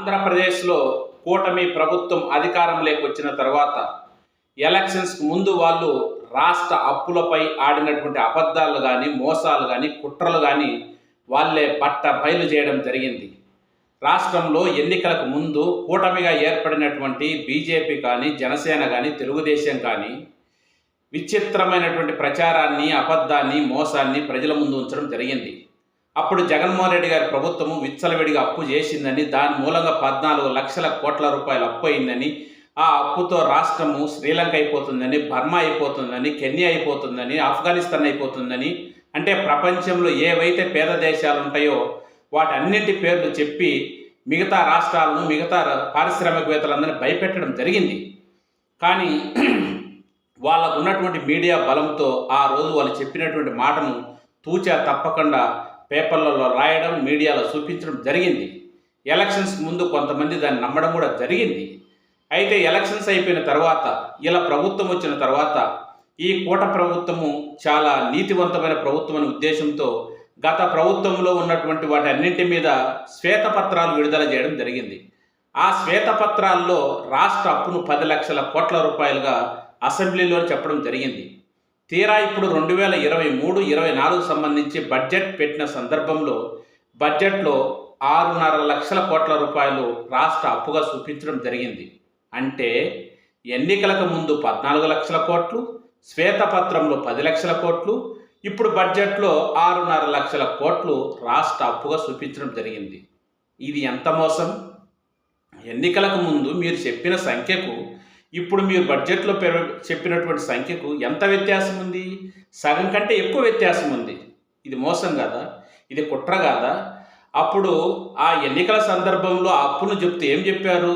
ఆంధ్రప్రదేశ్లో కూటమి ప్రభుత్వం అధికారంలోకి వచ్చిన తర్వాత ఎలక్షన్స్కి ముందు వాళ్ళు రాష్ట్ర అప్పులపై ఆడినటువంటి అబద్ధాలు కానీ మోసాలు కానీ కుట్రలు కానీ వాళ్ళే బట్ట బయలు చేయడం జరిగింది. రాష్ట్రంలో ఎన్నికలకు ముందు కూటమిగా ఏర్పడినటువంటి బీజేపీ కానీ జనసేన కానీ తెలుగుదేశం కానీ విచిత్రమైనటువంటి ప్రచారాన్ని అబద్ధాన్ని మోసాన్ని ప్రజల ముందు ఉంచడం జరిగింది. అప్పుడు జగన్మోహన్ రెడ్డి గారి ప్రభుత్వము విచ్చలవిడిగా అప్పు చేసిందని దాని మూలంగా పద్నాలుగు లక్షల కోట్ల రూపాయలు అప్పు అయిందని ఆ అప్పుతో రాష్ట్రము శ్రీలంక అయిపోతుందని బర్మా అయిపోతుందని కెన్యా అయిపోతుందని ఆఫ్ఘనిస్తాన్ అయిపోతుందని అంటే ప్రపంచంలో ఏవైతే పేద దేశాలు ఉంటాయో వాటన్నింటి పేర్లు చెప్పి మిగతా రాష్ట్రాలను మిగతా పారిశ్రామికవేత్తలందరినీ భయపెట్టడం జరిగింది. కానీ వాళ్ళకు ఉన్నటువంటి మీడియా బలంతో ఆ రోజు వాళ్ళు చెప్పినటువంటి మాటను తూచా తప్పకుండా పేపర్లలో రాయడం మీడియాలో చూపించడం జరిగింది. ఎలక్షన్స్ ముందు కొంతమంది దాన్ని నమ్మడం కూడా జరిగింది. అయితే ఎలక్షన్స్ అయిపోయిన తర్వాత ఇలా ప్రభుత్వం వచ్చిన తర్వాత ఈ కూట ప్రభుత్వము చాలా నీతివంతమైన ప్రభుత్వం అనే ఉద్దేశంతో గత ప్రభుత్వంలో ఉన్నటువంటి వాటి అన్నింటి మీద శ్వేతపత్రాలు విడుదల చేయడం జరిగింది. ఆ శ్వేతపత్రాల్లో రాష్ట్ర అప్పును పది లక్షల కోట్ల రూపాయలుగా అసెంబ్లీలో చెప్పడం జరిగింది. తీరా ఇప్పుడు రెండు వేల ఇరవై మూడు ఇరవై నాలుగు సంబంధించి బడ్జెట్ పెట్టిన సందర్భంలో బడ్జెట్లో ఆరున్నర లక్షల కోట్ల రూపాయలు రాష్ట్ర అప్పుగా చూపించడం జరిగింది. అంటే ఎన్నికలకు ముందు పద్నాలుగు లక్షల కోట్లు శ్వేతపత్రంలో పది లక్షల కోట్లు ఇప్పుడు బడ్జెట్లో ఆరున్నర లక్షల కోట్లు రాష్ట్ర అప్పుగా చూపించడం జరిగింది. ఇది ఎంత మోసం? ఎన్నికలకు ముందు మీరు చెప్పిన సంఖ్యకు ఇప్పుడు మీరు బడ్జెట్లో పెర చెప్పినటువంటి సంఖ్యకు ఎంత వ్యత్యాసం ఉంది? సగం కంటే ఎక్కువ వ్యత్యాసం ఉంది. ఇది మోసం కాదా? ఇది కుట్ర కాదా? అప్పుడు ఆ ఎన్నికల సందర్భంలో ఆ అప్పును చెప్తే ఏం చెప్పారు?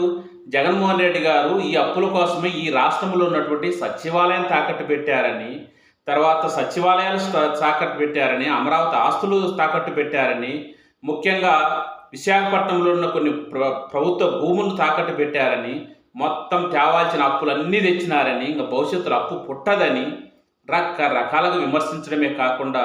జగన్మోహన్ రెడ్డి గారు ఈ అప్పుల కోసమే ఈ రాష్ట్రంలో ఉన్నటువంటి సచివాలయం తాకట్టు పెట్టారని తర్వాత సచివాలయాలు తాకట్టు పెట్టారని అమరావతి ఆస్తులు తాకట్టు పెట్టారని ముఖ్యంగా విశాఖపట్నంలో ఉన్న కొన్ని ప్ర ప్రభుత్వ భూములను తాకట్టు పెట్టారని మొత్తం తేవాల్సిన అప్పులన్నీ తెచ్చినారని ఇంకా భవిష్యత్తులో అప్పు పుట్టదని రకరకాలుగా విమర్శించడమే కాకుండా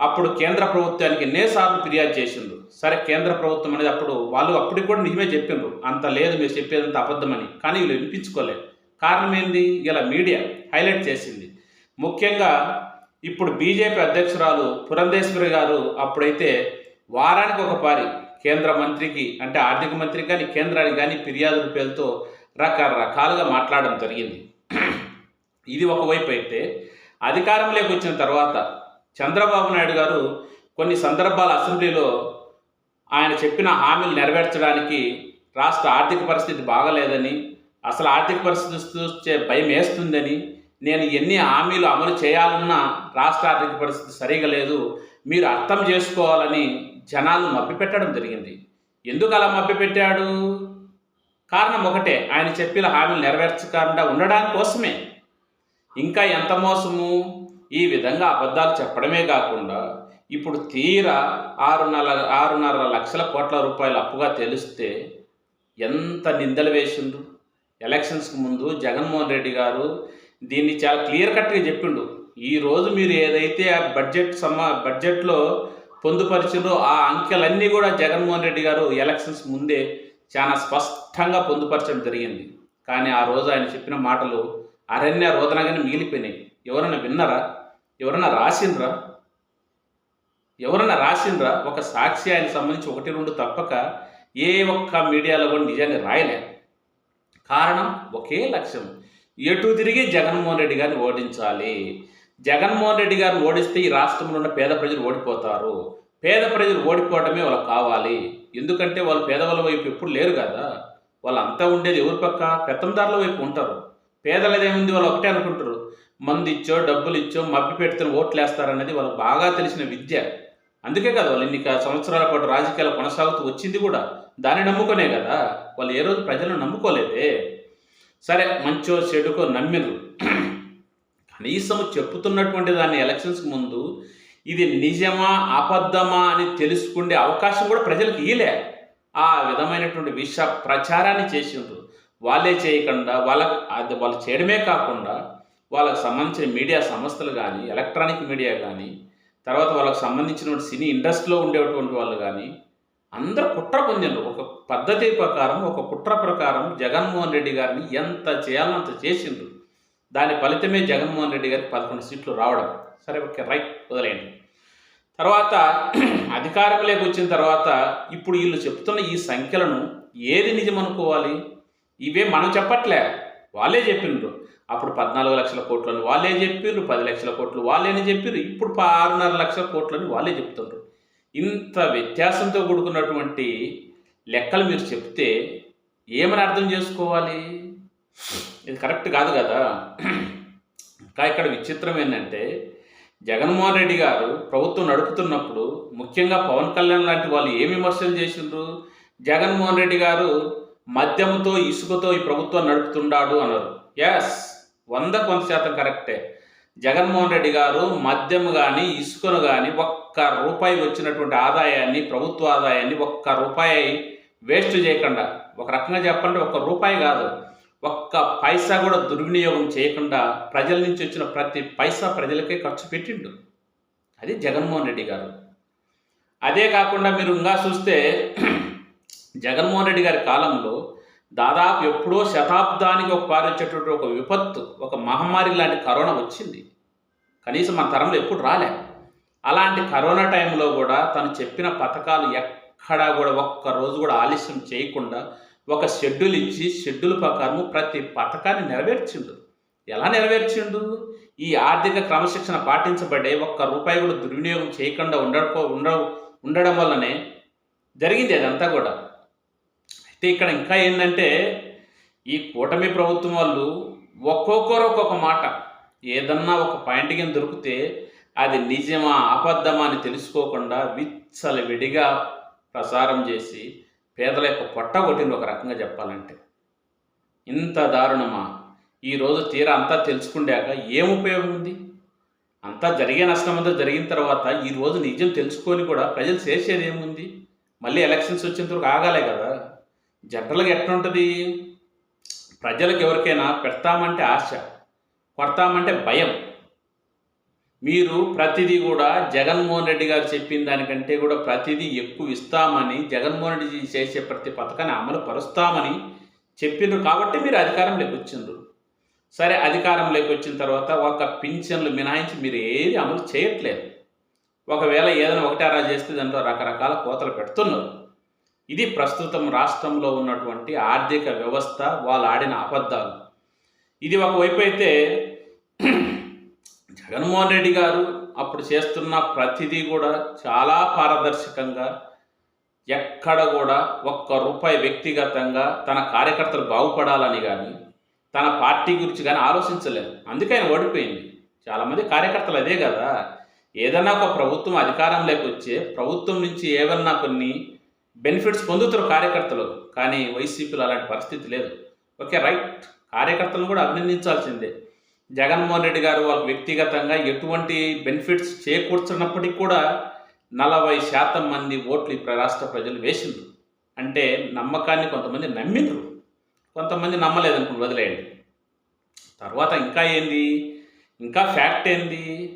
అప్పుడు కేంద్ర ప్రభుత్వానికి ఎన్నేసార్లు ఫిర్యాదు చేసిండ్రు. సరే కేంద్ర ప్రభుత్వం అనేది అప్పుడు వాళ్ళు అప్పటికి కూడా నిజమే చెప్పిండ్రు. అంత లేదు మీరు చెప్పేదంత అబద్ధమని. కానీ వీళ్ళు వినిపించుకోలేదు. కారణం ఏంది? ఇలా మీడియా హైలైట్ చేసింది. ముఖ్యంగా ఇప్పుడు బీజేపీ అధ్యక్షురాలు పురంధేశ్వరి గారు అప్పుడైతే వారానికి ఒక పారి కేంద్ర మంత్రికి అంటే ఆర్థిక మంత్రికి కానీ కేంద్రానికి కానీ ఫిర్యాదుల పేరుతో రకరకాలుగా మాట్లాడడం జరిగింది. ఇది ఒకవైపు అయితే అధికారంలోకి వచ్చిన తర్వాత చంద్రబాబు నాయుడు గారు కొన్ని సందర్భాల అసెంబ్లీలో ఆయన చెప్పిన హామీలు నెరవేర్చడానికి రాష్ట్ర ఆర్థిక పరిస్థితి బాగలేదని అసలు ఆర్థిక పరిస్థితి చూస్తే భయం వేస్తుందని నేను ఎన్ని హామీలు అమలు చేయాలన్నా రాష్ట్ర ఆర్థిక పరిస్థితి సరిగా లేదు మీరు అర్థం చేసుకోవాలని జనాలు మభ్యపెట్టడం జరిగింది. ఎందుకు అలా మభ్యపెట్టాడు? కారణం ఒకటే. ఆయన చెప్పిన హామీలు నెరవేర్చకుండా ఉండడానికి కోసమే. ఇంకా ఎంత మోసము? ఈ విధంగా అబద్ధాలు చెప్పడమే కాకుండా ఇప్పుడు తీరా ఆరున్నర ఆరున్నర లక్షల కోట్ల రూపాయలు అప్పుగా తెలిస్తే ఎంత నిందలు వేసిండు? ఎలక్షన్స్కి ముందు జగన్మోహన్ రెడ్డి గారు దీన్ని చాలా క్లియర్ కట్గా చెప్పిండు. ఈ రోజు మీరు ఏదైతే ఆ బడ్జెట్ సమా బడ్జెట్లో పొందుపరిచిందో ఆ అంకెలన్నీ కూడా జగన్మోహన్ రెడ్డి గారు ఎలక్షన్స్ ముందే చాలా స్పష్టంగా పొందుపరచడం జరిగింది. కానీ ఆ రోజు ఆయన చెప్పిన మాటలు అరణ్య రోదనగానే మిగిలిపోయినాయి. ఎవరైనా విన్నరా? ఎవరైనా రాసిండ్రా? ఎవరైనా రాసిండ్రా? ఒక సాక్షి ఆయన సంబంధించి ఒకటి రెండు తప్పక ఏ ఒక్క మీడియాలో కూడా నిజాన్ని రాయలే. కారణం ఒకే లక్ష్యం. ఎటు తిరిగి జగన్మోహన్ రెడ్డి గారిని ఓడించాలి? జగన్మోహన్ రెడ్డి గారిని ఓడిస్తే ఈ రాష్ట్రంలో ఉన్న పేద ప్రజలు ఓడిపోతారు. పేద ప్రజలు ఓడిపోవడమే వాళ్ళకి కావాలి. ఎందుకంటే వాళ్ళు పేదవాళ్ళ వైపు ఎప్పుడు లేరు కదా. వాళ్ళంతా ఉండేది ఎవరి పక్క? పెత్తందారుల వైపు ఉంటారు. పేదలదేముంది వాళ్ళు ఒకటే అనుకుంటారు. మందు ఇచ్చో డబ్బులు ఇచ్చో మబ్బి పెడుతున్న ఓట్లు వేస్తారన్నది వాళ్ళకి బాగా తెలిసిన విద్య. అందుకే కదా వాళ్ళు ఇన్ని సంవత్సరాల పాటు రాజకీయాలు కొనసాగుతూ వచ్చింది కూడా. దాన్ని నమ్ముకునే కదా. వాళ్ళు ఏ రోజు ప్రజలను నమ్ముకోలేదే. సరే మంచో చెడుకో నమ్మిరు కనీసం చెప్పుతున్నటువంటి దాన్ని ఎలక్షన్స్కి ముందు ఇది నిజమా అబద్ధమా అని తెలుసుకునే అవకాశం కూడా ప్రజలకు ఇయలే ఆ విధమైనటువంటి విష ప్రచారాన్ని చేసిండ్రు వాళ్ళే చేయకుండా వాళ్ళ అది వాళ్ళు చేయడమే కాకుండా వాళ్ళకు సంబంధించిన మీడియా సంస్థలు కానీ ఎలక్ట్రానిక్ మీడియా కానీ తర్వాత వాళ్ళకు సంబంధించిన సినీ ఇండస్ట్రీలో ఉండేటువంటి వాళ్ళు కానీ అందరూ కుట్ర పొందిండ్రు ఒక పద్ధతి ప్రకారం ఒక కుట్ర ప్రకారం జగన్మోహన్ రెడ్డి గారిని ఎంత చేయాలో అంత చేసిండ్రు. దాని ఫలితమే జగన్మోహన్ రెడ్డి గారికి పదకొండు సీట్లు రావడం. సరే ఓకే రైట్ వదిలేయండి. తర్వాత అధికారంలోకి వచ్చిన తర్వాత ఇప్పుడు వీళ్ళు చెప్తున్న ఈ సంఖ్యలను ఏది నిజం అనుకోవాలి ఇవే మనం చెప్పట్లే. వాళ్ళే చెప్పిండ్రు అప్పుడు పద్నాలుగు లక్షల కోట్లని వాళ్ళే చెప్పిండ్రు పది లక్షల కోట్లు వాళ్ళేని చెప్పిర్రు ఇప్పుడు ఆరున్నర లక్షల కోట్లని వాళ్ళే చెప్తుండ్రు. ఇంత వ్యత్యాసంతో కూడుకున్నటువంటి లెక్కలు మీరు చెప్తే ఏమని అర్థం చేసుకోవాలి? ఇది కరెక్ట్ కాదు కదా. ఇంకా ఇక్కడ విచిత్రం ఏంటంటే జగన్మోహన్ రెడ్డి గారు ప్రభుత్వం నడుపుతున్నప్పుడు ముఖ్యంగా పవన్ కళ్యాణ్ లాంటి వాళ్ళు ఏం విమర్శలు చేసిండ్రు? జగన్మోహన్ రెడ్డి గారు మద్యంతో ఇసుకతో ఈ ప్రభుత్వం నడుపుతున్నాడు అన్నారు. ఎస్ వంద కొంత శాతం కరెక్టే. జగన్మోహన్ రెడ్డి గారు మద్యం కానీ ఇసుకను కానీ ఒక్క రూపాయి వచ్చినటువంటి ఆదాయాన్ని ప్రభుత్వ ఆదాయాన్ని ఒక్క రూపాయి వేస్ట్ చేయకుండా ఒక రకంగా చెప్పండి ఒక్క రూపాయి కాదు ఒక్క పైసా కూడా దుర్వినియోగం చేయకుండా ప్రజల నుంచి వచ్చిన ప్రతి పైసా ప్రజలకే ఖర్చు పెట్టిండు. అది జగన్మోహన్ రెడ్డి గారు. అదే కాకుండా మీరు ఇంకా చూస్తే జగన్మోహన్ రెడ్డి గారి కాలంలో దాదాపు ఎప్పుడో శతాబ్దానికి ఒక పారించేటటువంటి ఒక విపత్తు ఒక మహమ్మారి లాంటి కరోనా వచ్చింది. కనీసం మన తరంలో ఎప్పుడు రాలే. అలాంటి కరోనా టైంలో కూడా తను చెప్పిన పథకాలు ఎక్కడా కూడా ఒక్క రోజు కూడా ఆలస్యం చేయకుండా ఒక షెడ్యూల్ ఇచ్చి షెడ్యూల్ ప్రకారం ప్రతి పథకాన్ని నెరవేర్చిండు. ఎలా నెరవేర్చిండు? ఈ ఆర్థిక క్రమశిక్షణ పాటించబడే ఒక్క రూపాయి కూడా దుర్వినియోగం చేయకుండా ఉండకో ఉండ ఉండడం వల్లనే జరిగింది అదంతా కూడా. అయితే ఇక్కడ ఇంకా ఏంటంటే ఈ కూటమి ప్రభుత్వం వాళ్ళు ఒక్కొక్కరు ఒక్కొక్క మాట. ఏదన్నా ఒక పాయింట్ కింద దొరికితే అది నిజమా అబద్ధమా అని తెలుసుకోకుండా విచ్చలవిడిగా ప్రసారం చేసి పేదల యొక్క పొట్ట కొట్టింది ఒక రకంగా చెప్పాలంటే. ఇంత దారుణమా? ఈరోజు తీరా అంతా తెలుసుకుండాక ఏం ఉపయోగం ఉంది? అంతా జరిగే నష్టం అంతా జరిగిన తర్వాత ఈ రోజు నిజం తెలుసుకొని కూడా ప్రజలు చేసేది ఏముంది? మళ్ళీ ఎలక్షన్స్ వచ్చేంత వరకు ఆగాలే కదా. జనరల్గా ఎట్లుంటుంది? ప్రజలకు ఎవరికైనా పెడతామంటే ఆశ కొడతామంటే భయం. మీరు ప్రతిదీ కూడా జగన్మోహన్ రెడ్డి గారు చెప్పిన దానికంటే కూడా ప్రతిదీ ఎక్కువ ఇస్తామని జగన్మోహన్ రెడ్డి చేసే ప్రతి పథకాన్ని అమలు పరుస్తామని చెప్పిండ్రు కాబట్టి మీరు అధికారంలోకి వచ్చిండ్రు సరే అధికారంలోకి వచ్చిన తర్వాత ఒక పింఛన్లు మినహాయించి మీరు ఏది అమలు చేయట్లేదు. ఒకవేళ ఏదైనా ఒకటారా చేస్తే దాంట్లో రకరకాల కోతలు పెడుతున్నారు. ఇది ప్రస్తుతం రాష్ట్రంలో ఉన్నటువంటి ఆర్థిక వ్యవస్థ వాళ్ళు ఆడిన అబద్ధాలు. ఇది ఒకవైపు అయితే జగన్మోహన్ రెడ్డి గారు అప్పుడు చేస్తున్న ప్రతిదీ కూడా చాలా పారదర్శకంగా ఎక్కడ కూడా ఒక్క రూపాయి వ్యక్తిగతంగా తన కార్యకర్తలు బాగుపడాలని కానీ తన పార్టీ గురించి కానీ ఆలోచించలేదు. అందుకే ఆయన ఓడిపోయింది. చాలామంది కార్యకర్తలు అదే కదా. ఏదైనా ఒక ప్రభుత్వం అధికారంలోకి వచ్చే ప్రభుత్వం నుంచి ఏమన్నా కొన్ని బెనిఫిట్స్ పొందుతారు కార్యకర్తలు. కానీ వైసీపీలో అలాంటి పరిస్థితి లేదు. Okay right. కార్యకర్తలను కూడా అభినందించాల్సిందే. జగన్మోహన్ రెడ్డి గారు వాళ్ళకి వ్యక్తిగతంగా ఎటువంటి బెనిఫిట్స్ చేకూర్చున్నప్పటికీ కూడా నలభై శాతం మంది ఓట్లు ఈ ప్ర- రాష్ట్ర ప్రజలు వేసిండ్రు. అంటే నమ్మకాన్ని కొంతమంది నమ్మిండ్రు. కొంతమంది నమ్మలేదనుకుని వదిలేయండి. తర్వాత ఇంకా ఏంది? ఇంకా ఫ్యాక్ట్ ఏంది?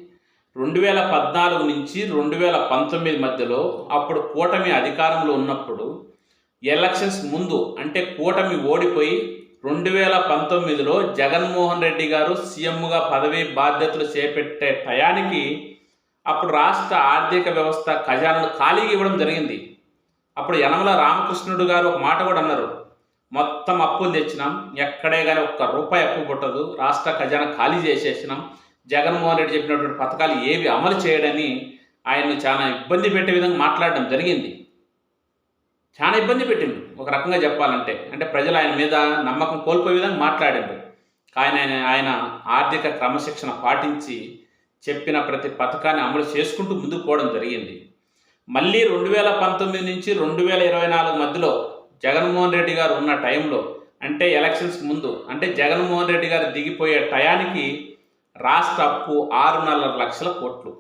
రెండు వేల పద్నాలుగు నుంచి రెండు వేల పంతొమ్మిది మధ్యలో అప్పుడు కూటమి అధికారంలో ఉన్నప్పుడు ఎలక్షన్స్ ముందు అంటే కూటమి ఓడిపోయి రెండు వేల పంతొమ్మిదిలో జగన్మోహన్ రెడ్డి గారు సీఎంగా పదవి బాధ్యతలు చేపట్టే టయానికి అప్పుడు రాష్ట్ర ఆర్థిక వ్యవస్థ ఖజానాను ఖాళీగా ఇవ్వడం జరిగింది. అప్పుడు యనమల రామకృష్ణుడు గారు ఒక మాట కూడా అన్నారు. మొత్తం అప్పులు తెచ్చినాం ఎక్కడే కానీ ఒక్క రూపాయి అప్పు పుట్టదు రాష్ట్ర ఖజానా ఖాళీ చేసేసినాం. జగన్మోహన్ రెడ్డి చెప్పినటువంటి పథకాలు ఏవి అమలు చేయడని ఆయన్ను చాలా ఇబ్బంది పెట్టే విధంగా మాట్లాడడం జరిగింది. చాలా ఇబ్బంది పెట్టింది ఒక రకంగా చెప్పాలంటే అంటే ప్రజలు ఆయన మీద నమ్మకం కోల్పోయే విధంగా మాట్లాడారు కానీ ఆయన ఆయన ఆర్థిక క్రమశిక్షణ పాటించి చెప్పిన ప్రతి పథకాన్ని అమలు చేసుకుంటూ ముందుకు పోవడం జరిగింది. మళ్ళీ రెండు వేల పంతొమ్మిది నుంచి రెండు వేల ఇరవై నాలుగు మధ్యలో జగన్మోహన్ రెడ్డి గారు ఉన్న టైంలో అంటే ఎలక్షన్స్ ముందు అంటే జగన్మోహన్ రెడ్డి గారు దిగిపోయే టయానికి రాష్ట్ర అప్పు ఆరున్నర లక్షల కోట్లు.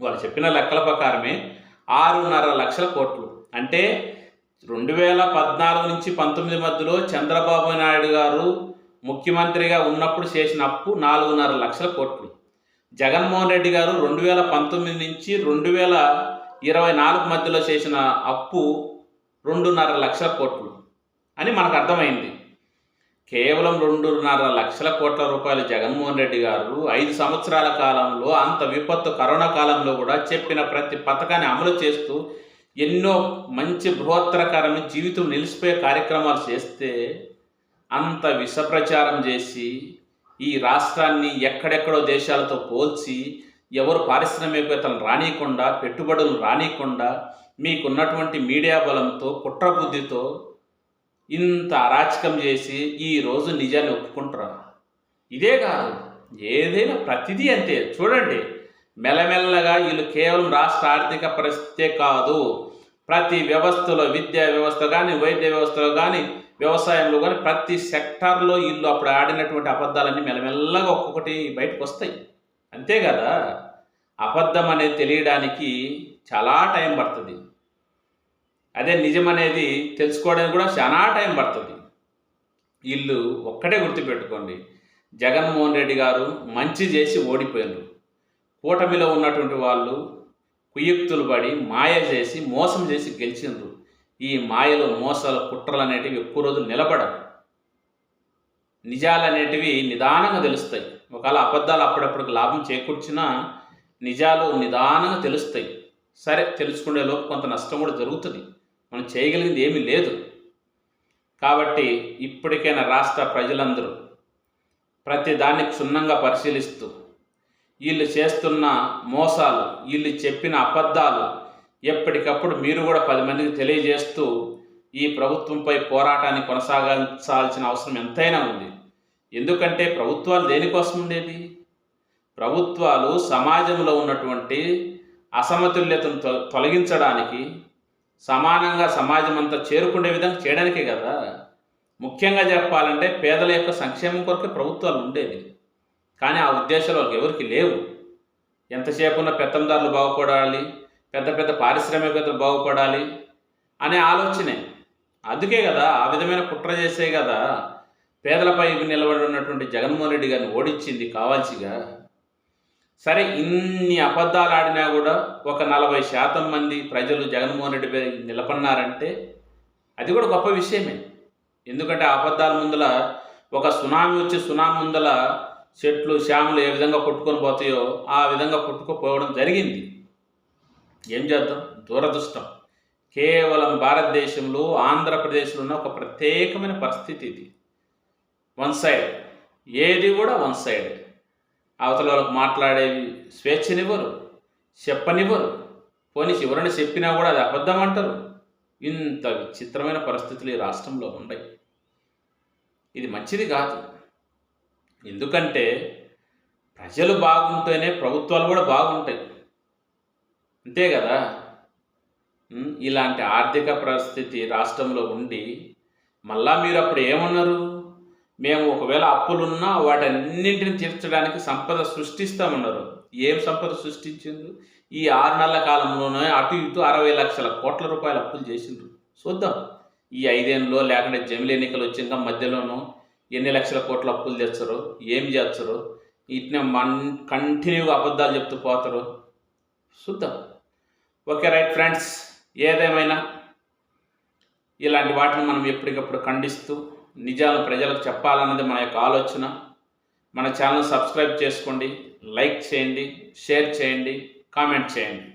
వాళ్ళు చెప్పిన లెక్కల ప్రకారమే ఆరున్నర లక్షల కోట్లు. అంటే రెండు వేల పద్నాలుగు నుంచి పంతొమ్మిది మధ్యలో చంద్రబాబు నాయుడు గారు ముఖ్యమంత్రిగా ఉన్నప్పుడు చేసిన అప్పు నాలుగున్నర లక్షల కోట్లు. జగన్మోహన్ రెడ్డి గారు రెండు వేల పంతొమ్మిది నుంచి రెండు వేల ఇరవై నాలుగు మధ్యలో చేసిన అప్పు రెండున్నర లక్షల కోట్లు అని మనకు అర్థమైంది. కేవలం రెండున్నర లక్షల కోట్ల రూపాయలు జగన్మోహన్ రెడ్డి గారు ఐదు సంవత్సరాల కాలంలో అంత విపత్తు కరోనా కాలంలో కూడా చెప్పిన ప్రతి పథకాన్ని అమలు చేస్తూ ఎన్నో మంచి బృహత్తరకరమైన జీవితం నిలిచిపోయే కార్యక్రమాలు చేస్తే అంత విషప్రచారం చేసి ఈ రాష్ట్రాన్ని ఎక్కడెక్కడో దేశాలతో పోల్చి ఎవరు పారిశ్రామికవేత్తలు రానియకుండా పెట్టుబడులు రానియకుండా మీకున్నటువంటి మీడియా బలంతో కుట్ర బుద్ధితో ఇంత అరాచకం చేసి ఈ రోజు నిజాన్ని ఒప్పుకుంటారా? ఇదే కాదు ఏదైనా ప్రతిదీ అంతే. చూడండి మెల్లమెల్లగా వీళ్ళు కేవలం రాష్ట్ర ఆర్థిక పరిస్థితే కాదు ప్రతి వ్యవస్థలో విద్యా వ్యవస్థ కానీ వైద్య వ్యవస్థలో కానీ వ్యవసాయంలో కానీ ప్రతి సెక్టార్లో వీళ్ళు అప్పుడు ఆడినటువంటి అబద్ధాలన్నీ మెల్లమెల్లగా ఒక్కొక్కటి బయటకు వస్తాయి అంతే కదా? అబద్ధం అనేది తెలియడానికి చాలా టైం పడుతుంది. అదే నిజం అనేది తెలుసుకోవడానికి కూడా చాలా టైం పడుతుంది. వీళ్ళు ఒక్కటే గుర్తుపెట్టుకోండి. జగన్మోహన్ రెడ్డి గారు మంచి చేసి ఓడిపోయారు కూటమిలో ఉన్నటువంటి వాళ్ళు కుయుక్తులు పడి మాయ చేసి మోసం చేసి గెలిచిండ్రు ఈ మాయలు మోసాలు కుట్రలు అనేటివి ఎక్కువ రోజులు నిలబడవు. నిజాలు అనేటివి నిదానంగా తెలుస్తాయి. ఒకవేళ అబద్ధాలు అప్పుడప్పుడు లాభం చేకూర్చినా నిజాలు నిదానంగా తెలుస్తాయి. సరే తెలుసుకునే లోపు కొంత నష్టం కూడా జరుగుతుంది. మనం చేయగలిగింది ఏమీ లేదు. కాబట్టి ఇప్పటికైనా రాష్ట్ర ప్రజలందరూ ప్రతి దాన్ని క్షుణ్ణంగా పరిశీలిస్తూ వీళ్ళు చేస్తున్న మోసాలు వీళ్ళు చెప్పిన అబద్ధాలు ఎప్పటికప్పుడు మీరు కూడా పది మందికి తెలియజేస్తూ ఈ ప్రభుత్వంపై పోరాటాన్ని కొనసాగించాల్సిన అవసరం ఎంతైనా ఉంది. ఎందుకంటే ప్రభుత్వాలు దేనికోసం ఉండేది ప్రభుత్వాలు సమాజంలో ఉన్నటువంటి అసమతుల్యతను తొ- తొలగించడానికి సమానంగా సమాజం అంతా చేరుకునే విధంగా చేయడానికే కదా. ముఖ్యంగా చెప్పాలంటే పేదల యొక్క సంక్షేమం కొరకు ప్రభుత్వాలు ఉండేది కానీ ఆ ఉద్దేశాలు వాళ్ళకి ఎవరికి లేవు. ఎంతసేపు ఉన్న పెత్తందారులు బాగుపడాలి పెద్ద పెద్ద పారిశ్రామికవేత్తలు బాగుపడాలి అనే ఆలోచనే. అందుకే కదా ఆ విధమైన కుట్ర చేసే కదా పేదలపై నిలబడి ఉన్నటువంటి జగన్మోహన్ రెడ్డి గారిని ఓడించింది కావాల్సిగా. సరే ఇన్ని అబద్ధాలు ఆడినా కూడా ఒక నలభై శాతం మంది ప్రజలు జగన్మోహన్ రెడ్డి నిలబడినారంటే అది కూడా గొప్ప విషయమే. ఎందుకంటే ఆ అబద్ధాల ముందల ఒక సునామీ వచ్చి సునామీ ముందల చెట్లు శ్యాములు ఏ విధంగా కొట్టుకొని పోతాయో ఆ విధంగా కొట్టుకుపోవడం జరిగింది. ఏం చేద్దాం? దురదృష్టం. కేవలం భారతదేశంలో ఆంధ్రప్రదేశ్లో ఉన్న ఒక ప్రత్యేకమైన పరిస్థితి ఇది. One side. ఏది కూడా వన్ సైడ్. అవతల వాళ్ళకు మాట్లాడేవి స్వేచ్ఛనివ్వరు చెప్పనివ్వరు. పోనీ చివరిని చెప్పినా కూడా అది అబద్ధం అంటారు. ఇంత విచిత్రమైన పరిస్థితులు ఈ రాష్ట్రంలో ఉన్నాయి ఇది మంచిది కాదు. ఎందుకంటే ప్రజలు బాగుంటేనే ప్రభుత్వాలు కూడా బాగుంటాయి. అంతే కదా? ఇలాంటి ఆర్థిక పరిస్థితి రాష్ట్రంలో ఉండి మళ్ళా మీరు అప్పుడు ఏమన్నారు? మేము ఒకవేళ అప్పులున్నా వాటన్నింటిని తీర్చడానికి సంపద సృష్టిస్తామన్నారు. ఏం సంపద సృష్టించింది ఈ ఆరు నెలల కాలంలోనే అటు ఇటు అరవై లక్షల కోట్ల రూపాయల అప్పులు చేసిండ్రు. చూద్దాం. ఈ ఐదేళ్ళలో లేకుంటే జమిలి ఎన్నికలు వచ్చాక మధ్యలోనూ ఎన్ని లక్షల కోట్ల అప్పులు తెచ్చరు? ఏం చేస్తారు? ఇట్నే మన్ కంటిన్యూగా అబద్ధాలు చెప్తూ పోతారు. చూద్దాం. Okay right friends. ఏదేమైనా ఇలాంటి వాటిని మనం ఎప్పటికప్పుడు ఖండిస్తూ నిజాలు ప్రజలకు చెప్పాలన్నది మన యొక్క ఆలోచన. మన ఛానల్ సబ్స్క్రైబ్ చేసుకోండి లైక్ చేయండి షేర్ చేయండి కామెంట్ చేయండి.